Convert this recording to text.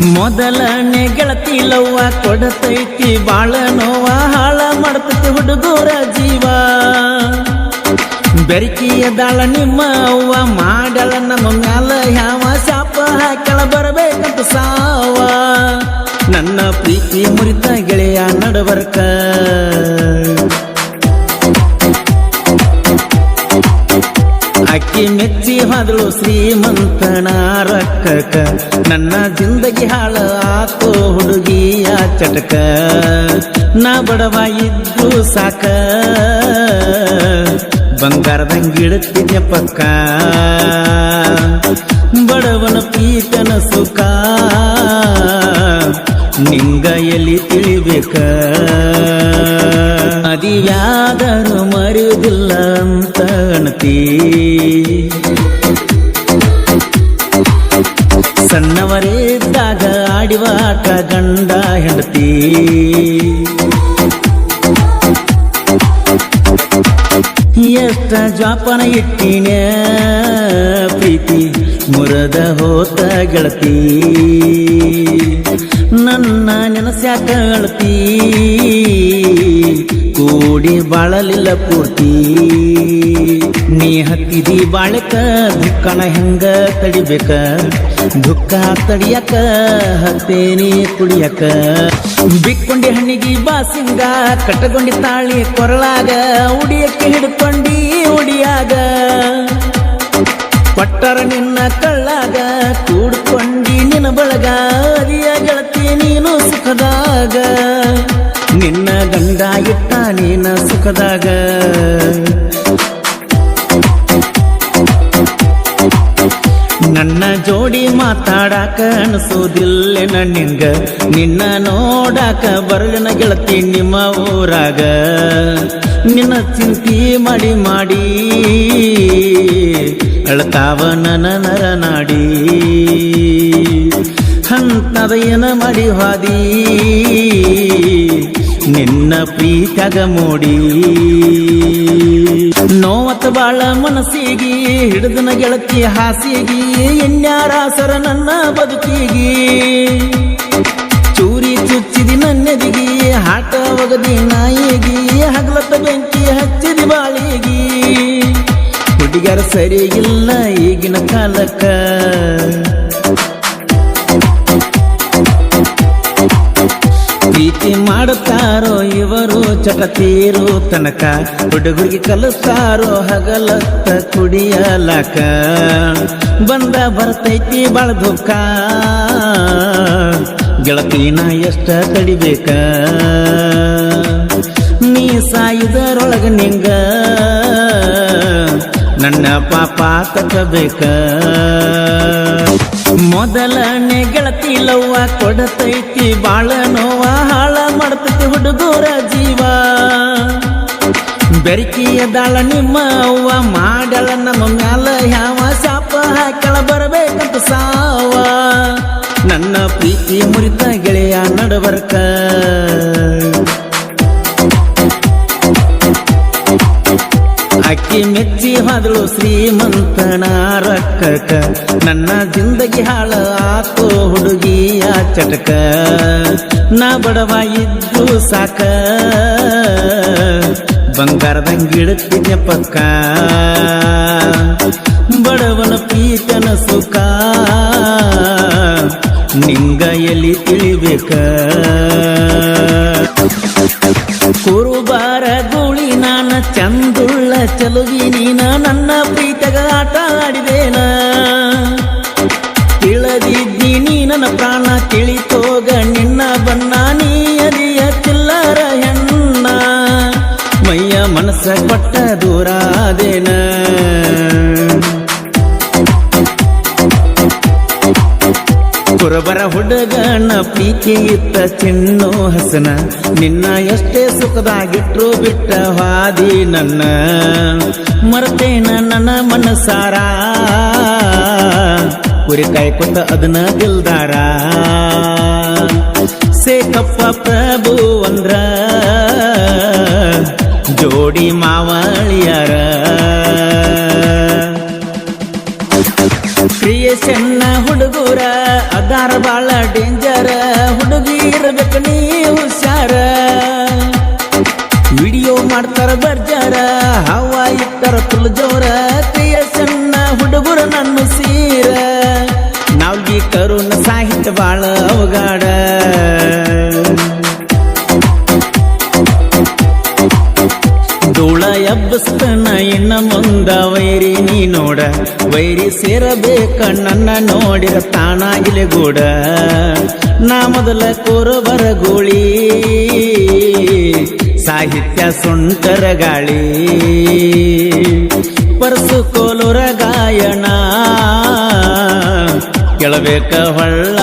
ಮೊದಲನೇ ಗೆಳತಿ ಲವ್ವ ಕೊಡತೈತಿ ಬಾಳ ನೋವ ಹಾಳ ಮಾಡ್ತೈತಿ ಹುಡುಗರ ಜೀವ. ಬೆರಿಕಿಯ ದಾಳ ನಿಮ್ಮ ಅವ್ವ ಮಾಡಳ ನಮ್ಮ ಮ್ಯಾಲ ಯಾವ ಶಾಪ ಹಾಕಳ ಬರಬೇಕಂತ ಸಾವ. ನನ್ನ ಪ್ರೀತಿ ಮುರಿತ ಗೆಳೆಯ ನಡಬರ್ಕ ಅಕ್ಕಿ ಮೆಚ್ಚಿ ಹೋದಳು ಶ್ರೀಮಂತನ ರಕ್ಕಕ ನನ್ನ ಜಿಂದಗಿ ಹಾಳ ಆತೋ ಹುಡುಗಿಯ ಚಟಕ. ನಾ ಬಡವ ಇದ್ದು ಸಾಕ ಬಂಗಾರದಂಗಿಡುತ್ತಿದ್ದೆ ಪಕ್ಕ. ಬಡವನ ಪೀತನ ಸುಖ. ನಿಂಗ ಎಲ್ಲಿ ತಿಳಿಬೇಕ? ಅದಿಯಾದರೂ ಮರೆಯುವುದಿಲ್ಲ ಅಂತ ಅಣತಿ ಸಣ್ಣವರಿದ್ದಾಗ ಆಡಿವ ಆಟ ಗಂಡ ಹೆಂಡತಿ. ಎಷ್ಟ ಜಾಪನ ಇಟ್ಟಿನ ಪ್ರೀತಿ ಮುರದ ಹೋತ ಗೆಳತಿ. ನನ್ನ ನೆನಸ್ಯಾಕ ಅಳತಿ ಕೂಡಿ ಬಾಳಲಿಲ್ಲ ಪೂರ್ತಿ. ನೀ ಹತ್ತಿದಿ ಬಾಳಕ ದುಃಖನ ಹೆಂಗ ತಡಿಬೇಕ? ದುಃಖ ತಡಿಯಕ ಹತ್ತೇನಿ ಕುಡಿಯಕ? ಬಿಕ್ಕೊಂಡಿ ಹಣ್ಣಿಗಿ ಬಾಸಿಂಗ ಕಟ್ಟಗೊಂಡಿ ತಾಳಿ ಕೊರಳಾಗ, ಉಡಿಯಕ್ಕೆ ಹಿಡ್ಕೊಂಡಿ ನೀನ ನನ್ನ ಜೋಡಿ ಮಾತಾಡಾಕ ಅನಿಸೋದಿಲ್ಲ ನಿಂಗ? ನಿನ್ನ ನೋಡಾಕ ಬರಗನ ಗೆಳತಿ ನಿಮ್ಮ ಊರಾಗ? ನಿನ್ನ ಚಿಂತಿ ಮಾಡಿ ಮಾಡಿ ಅಳ್ತಾವ ನನ್ನ ನರನಾಡಿ ಹಂತದ ಏನ ಮಾಡಿ ಹಾದಿ? ನಿನ್ನ ಪ್ರೀತ್ಯಾಗ ಮೂಡಿ. ನೋವತ್ತ ಬಾಳ ಮನಸ್ಸಿಗಿ, ಹಿಡಿದನ ಗೆಳತಿ ಹಾಸಿಗಿ ಎನ್ಯಾರಾಸರ ನನ್ನ ಬದುಕಿಗಿ. ಚೂರಿ ಚುಚ್ಚಿದಿ ನನ್ನೆದಿಗಿ, ಹಾಟ ಒಗದಿ ನಾಯಿಗಿ, ಹಗಲತ್ತ ಬೆಂಕಿ ಹಚ್ಚಿದಿ ಬಾಳಿಗಿ. ಹುಡುಗರ ಸರಿ ಇಲ್ಲ ಈಗಿನ ಕಾಲಕ್ಕ. ಚಟತೀರು ತನಕ ಹುಡುಗರಿಗೆ ಕಲಿಸ್ತಾರೋ ಹಗಲತ್ತ ಕುಡಿಯಲಕ. ಬಂದ ಬರ್ತೈತಿ ಬಾಳ ದುಃಖ. ಗೆಳತಿನ ಎಷ್ಟ ತಡಿಬೇಕ. ನೀ ಸಾಯುದರೊಳಗ ನಿಂಗ. ನನ್ನ ಪಾಪ ತಕ್ಕಬೇಕ ಮೊದಲನೇ ಗೆಳತಿ ಲವ್ವ ಕೊಡತೈತಿ ಬಾಳ ನೋವ ಹಾಳ ಮಾಡ್ತೈತಿ ಹುಡುಗೂರ ಜೀವ. ಬೆರಕಿಯ ದಾಳ ನಿಮ್ಮ ಅವ್ವ ಮಾಡಳ ನಮ್ಮ ಮ್ಯಾಲ ಯಾವ ಅಕ್ಕಿ ಮೆಚ್ಚಿ ಹೋದಳು ಶ್ರೀಮಂತನ ರಕ್ಕಕ ನನ್ನ ಜಿಂದಗಿ ಹಾಳ ಆತೋ ಹುಡುಗಿಯ ಚಟಕ. ನಾ ಬಡವ ಇದ್ದು ಸಾಕ ಬಂಗಾರದಂಗಿಡುತ್ತಿದ್ದೆ ಪಕ್ಕ. ಬಡವನ ಪೀತನ ಸುಖ. ನಿಂಗ ಎಲ್ಲಿ ತಿಳಿಬೇಕ? ಮೈಯ ಮನಸ್ಸ ಕೊಟ್ಟ ದೂರಾದೇನ? ಕುರಬರ ಹುಡುಗನ ಪ್ರೀತಿ ಇತ್ತ ಚಿನ್ನು ಹಸನ, ನಿನ್ನ ಎಷ್ಟೇ ಸುಖದಾಗಿಟ್ರು ಬಿಟ್ಟ ಹಾದಿ ನನ್ನ. ಮರ್ತೇನ ನನ್ನ ಮನಸಾರ, ಕುರಿ ಕೊಟ್ಟ ಅದನ್ನ ದಿಲ್ದಾರ. ಸೇಕಪ್ಪ ಪ್ರಭು ಅಂದ್ರ ಜೋಡಿ ಮಾವಳಿಯರ. ಕ್ರಿಯೇಷನ್ನ ಹುಡುಗರ, ಅದಾರ ಬಾಳ ಡೇಂಜರ ಹುಡುಗಿ ಇರ್ಬೇಕು ನೀ ಹುಷಾರ. ವಿಡಿಯೋ ಮಾಡ್ತಾರ ಬರ್ಜಾರ, ಹವಾ ಇತ್ತರ ಫುಲ್ ಜೋರ. ಪ್ರಿಯ ಸಣ್ಣ ಹುಡುಗರ ನನ್ನ ಸೀರ. ನಾವ್ಗಿ ಕರುಣ ಸಾಹಿತ್ಯ ಬಾಳ ಅವಗಾಡ. ಎಬ್ಬಸ್ತನ ಇನ್ನ ಮುಂದ ವೈರಿ ನೀ ನೋಡ. ವೈರಿ ಸೇರಬೇಕ ನನ್ನ ನೋಡಿರ ತಾನಾಗಿಲೆ ಗೂಡ ನಾ ಮೊದಲ ಕೋರಬರ ಗೋಳಿ. ಸಾಹಿತ್ಯ ಸುಂಟರ ಗಾಳಿ. ಪರಸು ಕೋಲುರ ಗಾಯನ. ಕೇಳಬೇಕ ಹೊಳ್ಳ